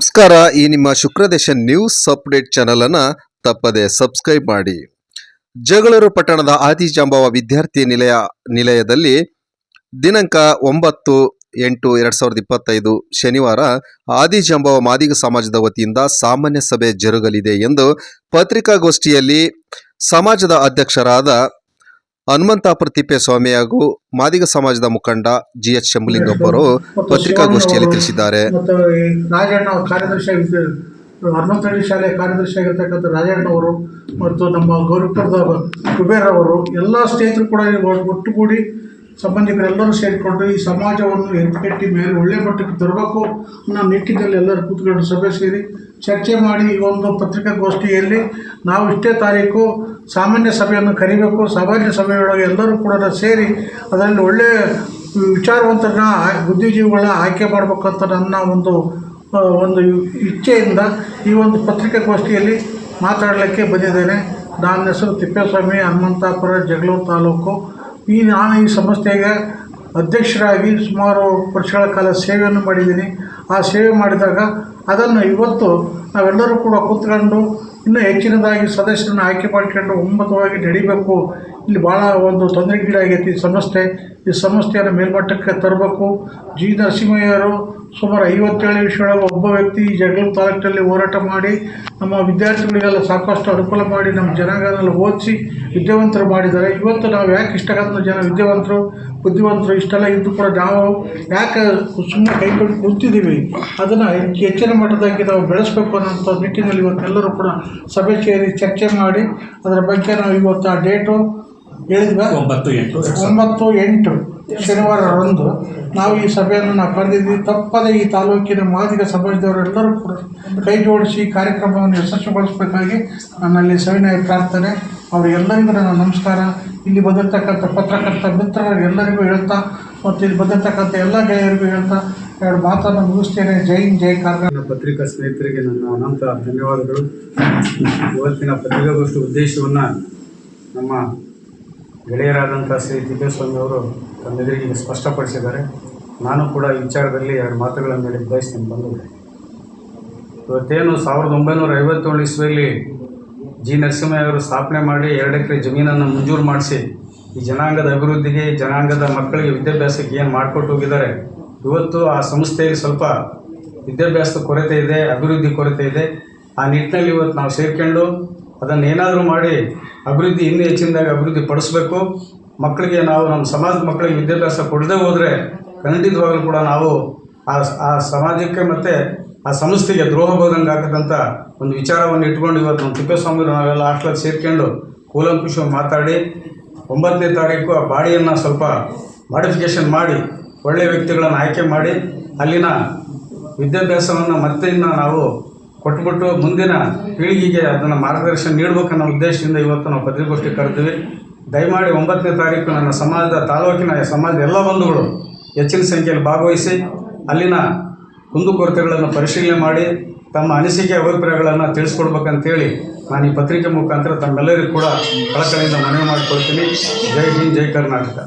ನಮಸ್ಕಾರ. ಈ ನಿಮ್ಮ ಶುಕ್ರದೇಶ ನ್ಯೂಸ್ ಅಪ್ಡೇಟ್ ಚಾನಲ್ ಅನ್ನ ತಪ್ಪದೆ ಸಬ್ಸ್ಕ್ರೈಬ್ ಮಾಡಿ. ಜಗಳೂರು ಪಟ್ಟಣದ ಆದಿಜಾಂಬವ ವಿದ್ಯಾರ್ಥಿ ನಿಲಯ, ನಿಲಯದಲ್ಲಿ ದಿನಾಂಕ ಒಂಬತ್ತು ಎಂಟು ಎರಡ್ ಸಾವಿರದ ಇಪ್ಪತ್ತೈದು ಶನಿವಾರ ಆದಿಜಾಂಬವ ಮಾದಿಗ ಸಮಾಜದ ವತಿಯಿಂದ ಸಾಮಾನ್ಯ ಸಭೆ ಜರುಗಲಿದೆ ಎಂದು ಪತ್ರಿಕಾಗೋಷ್ಠಿಯಲ್ಲಿ ಸಮಾಜದ ಅಧ್ಯಕ್ಷರಾದ ಹನುಮಂತಾಪುರ ತಿಪ್ಪೇಸ್ವಾಮಿ ಹಾಗೂ ಮಾದಿಗ ಸಮಾಜದ ಮುಖಂಡ ಜಿ ಎಚ್ ಶಂಭುಲಿಂಗಪ್ಪ ಅವರು ಪತ್ರಿಕಾಗೋಷ್ಠಿಯಲ್ಲಿ ತಿಳಿಸಿದ್ದಾರೆ ರಾಜಣ್ಣ ಕಾರ್ಯದರ್ಶಿ ಶಾಲೆ ಕಾರ್ಯದರ್ಶಿ ಆಗಿರ್ತಕ್ಕಂಥ ರಾಜಣ್ಣ ಅವರು ಮತ್ತು ನಮ್ಮ ಗೌರವಪುರದ ಕುಬೇರ್ ಅವರು ಎಲ್ಲ ಸ್ನೇಹಿತರು ಕೂಡ ಒಟ್ಟುಗೂಡಿ ಸಂಬಂಧಿಕರೆಲ್ಲರೂ ಸೇರಿಕೊಂಡು ಈ ಸಮಾಜವನ್ನು ಎತ್ತಿಕಟ್ಟಿ ಮೇಲೆ ಒಳ್ಳೆ ಮಟ್ಟಕ್ಕೆ ತರಬೇಕು ಅನ್ನೋ ನಿಟ್ಟಿನಲ್ಲಿ ಎಲ್ಲರೂ ಕೂತ್ಕೊಂಡು ಸಭೆ ಸೇರಿ ಚರ್ಚೆ ಮಾಡಿ ಈ ಒಂದು ಪತ್ರಿಕಾಗೋಷ್ಠಿಯಲ್ಲಿ ನಾವು ಇಷ್ಟೇ ತಾರೀಕು ಸಾಮಾನ್ಯ ಸಭೆಯನ್ನು ಕರಿಬೇಕು, ಸಾಮಾನ್ಯ ಸಭೆಯೊಳಗೆ ಎಲ್ಲರೂ ಕೂಡ ಸೇರಿ ಅದರಲ್ಲಿ ಒಳ್ಳೆಯ ವಿಚಾರವಂತರನ್ನ ಬುದ್ಧಿಜೀವಿಗಳನ್ನ ಆಯ್ಕೆ ಮಾಡಬೇಕಂತ ನನ್ನ ಒಂದು ಒಂದು ಇಚ್ಛೆಯಿಂದ ಈ ಒಂದು ಪತ್ರಿಕಾಗೋಷ್ಠಿಯಲ್ಲಿ ಮಾತಾಡಲಿಕ್ಕೆ ಬಂದಿದ್ದೇನೆ. ನನ್ನ ಹೆಸರು ತಿಪ್ಪೇಸ್ವಾಮಿ, ಹನುಮಂತಾಪುರ, ಜಗಳೂರು ತಾಲೂಕು. ಈ ನಾನು ಈ ಸಂಸ್ಥೆಗೆ ಅಧ್ಯಕ್ಷರಾಗಿ ಸುಮಾರು ವರ್ಷಗಳ ಕಾಲ ಸೇವೆಯನ್ನು ಮಾಡಿದ್ದೀನಿ. ಆ ಸೇವೆ ಮಾಡಿದಾಗ ಅದನ್ನು ಇವತ್ತು ನಾವೆಲ್ಲರೂ ಕೂಡ ಕೂತ್ಕೊಂಡು ಇನ್ನೂ ಹೆಚ್ಚಿನದಾಗಿ ಸದಸ್ಯರನ್ನು ಆಯ್ಕೆ ಮಾಡ್ಕೊಂಡು ಒಮ್ಮತವಾಗಿ ನಡಿಬೇಕು. ಇಲ್ಲಿ ಭಾಳ ಒಂದು ತೊಂದರೆಗೀಡಾಗೈತಿ ಸಂಸ್ಥೆ. ಈ ಸಮಸ್ಯೆಯನ್ನು ಮೇಲ್ಮಟ್ಟಕ್ಕೆ ತರಬೇಕು. ಜಿ. ನರಸಿಂಹಯ್ಯರು ಸುಮಾರು ಐವತ್ತೇಳು ವಿಷಯಗಳ ಒಬ್ಬ ವ್ಯಕ್ತಿ ಈ ಜಗಳೂರು ತಾಲೂಕಿನಲ್ಲಿ ಹೋರಾಟ ಮಾಡಿ ನಮ್ಮ ವಿದ್ಯಾರ್ಥಿಗಳಿಗೆಲ್ಲ ಸಾಕಷ್ಟು ಅನುಕೂಲ ಮಾಡಿ ನಮ್ಮ ಜನಾಂಗನೆಲ್ಲ ಓದಿಸಿ ವಿದ್ಯಾವಂತರು ಮಾಡಿದ್ದಾರೆ. ಇವತ್ತು ನಾವು ಯಾಕೆ ಇಷ್ಟಗಂತ ಜನ ವಿದ್ಯಾವಂತರು, ಬುದ್ಧಿವಂತರು ಇಷ್ಟೆಲ್ಲ ಇದ್ದು ಕೂಡ ನಾವು ಯಾಕೆ ಸುಮ್ಮನೆ ಕೈಕೊಂಡು ಕೂತಿದ್ದೀವಿ? ಅದನ್ನು ಹೆಚ್ಚು ಹೆಚ್ಚಿನ ಮಟ್ಟದಾಗಿ ನಾವು ಬೆಳೆಸಬೇಕು ಅನ್ನೋಂಥ ನಿಟ್ಟಿನಲ್ಲಿ ಇವತ್ತೆಲ್ಲರೂ ಕೂಡ ಸಭೆ ಸೇರಿ ಚರ್ಚೆ ಮಾಡಿ ಅದರ ಬಗ್ಗೆ ನಾವು ಇವತ್ತು ಆ ಡೇಟು ಹೇಳಿದ್ವಾ ಒಂಬತ್ತು ಎಂಟು. ಒಂಬತ್ತು ಎಂಟು ಶನಿವಾರರಂದು ನಾವು ಈ ಸಭೆಯನ್ನು ನಾವು ಕರೆದಿದ್ವಿ ತಪ್ಪದೇ ಈ ತಾಲೂಕಿನ ಮಾದಿಗ ಸಮಾಜದವರೆಲ್ಲರೂ ಕೂಡ ಕೈ ಜೋಡಿಸಿ ಕಾರ್ಯಕ್ರಮವನ್ನು ಯಶಸ್ವಿಗೊಳಿಸಬೇಕಾಗಿ ನನ್ನಲ್ಲಿ ಸವಿನಯ ಪ್ರಾರ್ಥನೆ. ಅವರಿಗೆಲ್ಲರಿಗೂ ನನ್ನ ನಮಸ್ಕಾರ. ಇಲ್ಲಿ ಬಂದಿರತಕ್ಕಂಥ ಪತ್ರಕರ್ತ ಮಿತ್ರರಿಗೆಲ್ಲರಿಗೂ ಹೇಳ್ತಾ ಮತ್ತು ಇಲ್ಲಿ ಬಂದಿರತಕ್ಕಂಥ ಎಲ್ಲ ಗೆಳೆಯರಿಗೂ ಹೇಳ್ತಾ ಎರಡು ಮಾತನ್ನು ಮುಗಿಸ್ತೇನೆ. ಜೈ ಜೈ ಕಾರಣ ನನ್ನ ಪತ್ರಿಕಾ ಸ್ನೇಹಿತರಿಗೆ ನನ್ನ ಅನಂತ ಧನ್ಯವಾದಗಳು. ಇವತ್ತಿನ ಪತ್ರಿಕಾಗೋಷ್ಠಿ ಉದ್ದೇಶವನ್ನು ನಮ್ಮ ಗೆಳೆಯರಾದಂಥ ಶ್ರೀ ತಿಪ್ಪೇಸ್ವಾಮಿ ಅವರು ತಮ್ಮೆದುರಿಗೆ ಸ್ಪಷ್ಟಪಡಿಸಿದ್ದಾರೆ. ನಾನು ಕೂಡ ಈ ವಿಚಾರದಲ್ಲಿ ಎರಡು ಮಾತುಗಳನ್ನು ಹೇಳಿ ಬಯಸ್ತೀನಿ. ಬಂದಿದೆ ಇವತ್ತೇನು ಸಾವಿರದ ಒಂಬೈನೂರ ಐವತ್ತೇಳು ಇಸ್ವಿಯಲ್ಲಿ ಜಿ. ನರಸಿಂಹಯ್ಯ ಅವರು ಸ್ಥಾಪನೆ ಮಾಡಿ ಎರಡು ಎಕರೆ ಜಮೀನನ್ನು ಮಂಜೂರು ಮಾಡಿಸಿ, ಈ ಜನಾಂಗದ ಅಭಿವೃದ್ಧಿಗೆ, ಜನಾಂಗದ ಮಕ್ಕಳಿಗೆ ವಿದ್ಯಾಭ್ಯಾಸಕ್ಕೆ ಏನು ಮಾಡಿಕೊಟ್ಟು ಹೋಗಿದ್ದಾರೆ. ಇವತ್ತು ಆ ಸಂಸ್ಥೆಯಲ್ಲಿ ಸ್ವಲ್ಪ ವಿದ್ಯಾಭ್ಯಾಸದ ಕೊರತೆ ಇದೆ, ಅಭಿವೃದ್ಧಿ ಕೊರತೆ ಇದೆ. ಆ ನಿಟ್ಟಿನಲ್ಲಿ ಇವತ್ತು ನಾವು ಸೇರ್ಕೊಂಡು ಅದನ್ನು ಏನಾದರೂ ಮಾಡಿ ಅಭಿವೃದ್ಧಿ ಇನ್ನೂ ಹೆಚ್ಚಿನದಾಗಿ ಅಭಿವೃದ್ಧಿ ಪಡಿಸ್ಬೇಕು. ಮಕ್ಕಳಿಗೆ ನಾವು ನಮ್ಮ ಸಮಾಜದ ಮಕ್ಕಳಿಗೆ ವಿದ್ಯಾಭ್ಯಾಸ ಕೊಡದೇ ಹೋದರೆ ಖಂಡಿತವಾಗಲೂ ಕೂಡ ನಾವು ಆ ಆ ಸಮಾಜಕ್ಕೆ ಮತ್ತು ಆ ಸಂಸ್ಥೆಗೆ ದ್ರೋಹ ಬೋದಂಗೆ ಹಾಕದಂಥ ಒಂದು ವಿಚಾರವನ್ನು ಇಟ್ಕೊಂಡು ಇವತ್ತು ನಮ್ಮ ತಿಪ್ಪೇಸ್ವಾಮಿ ನಾವೆಲ್ಲ ಹಾಸ್ಟೆಲ್ ಸೇರ್ಕೊಂಡು ಕೂಲಂಕುಷವಾಗಿ ಮಾತಾಡಿ ಒಂಬತ್ತನೇ ತಾರೀಕು ಆ ಬಾಡಿಯನ್ನು ಸ್ವಲ್ಪ ಮಾಡಿಫಿಕೇಷನ್ ಮಾಡಿ ಒಳ್ಳೆಯ ವ್ಯಕ್ತಿಗಳನ್ನು ಆಯ್ಕೆ ಮಾಡಿ ಅಲ್ಲಿನ ವಿದ್ಯಾಭ್ಯಾಸವನ್ನು ಮತ್ತೆ ನಾವು ಕೊಟ್ಬಿಟ್ಟು ಮುಂದಿನ ಪೀಳಿಗೆಗೆ ಅದನ್ನು ಮಾರ್ಗದರ್ಶನ ನೀಡಬೇಕನ್ನೋ ಉದ್ದೇಶದಿಂದ ಇವತ್ತು ನಾವು ಪತ್ರಿಕೋಷ್ಠಿ ಕರೆದ್ವಿ ದಯಮಾಡಿ ಒಂಬತ್ತನೇ ತಾರೀಕು ನನ್ನ ಸಮಾಜದ ತಾಲೂಕಿನ ಸಮಾಜದ ಎಲ್ಲ ಬಂಧುಗಳು ಹೆಚ್ಚಿನ ಸಂಖ್ಯೆಯಲ್ಲಿ ಭಾಗವಹಿಸಿ, ಅಲ್ಲಿನ ಕುಂದುಕೊರತೆಗಳನ್ನು ಪರಿಶೀಲನೆ ಮಾಡಿ, ತಮ್ಮ ಅನಿಸಿಕೆ ಅಭಿಪ್ರಾಯಗಳನ್ನು ತಿಳಿಸ್ಕೊಡ್ಬೇಕಂತೇಳಿ ನಾನು ಈ ಪತ್ರಿಕೆ ಮುಖಾಂತರ ತಮ್ಮೆಲ್ಲರಿಗೂ ಕೂಡ ಕಳಕಳಿಯಿಂದ ಮನವಿ ಮಾಡಿಕೊಳ್ತೀನಿ. ಜೈ ಹಿಂದ್, ಜೈ ಕರ್ನಾಟಕ.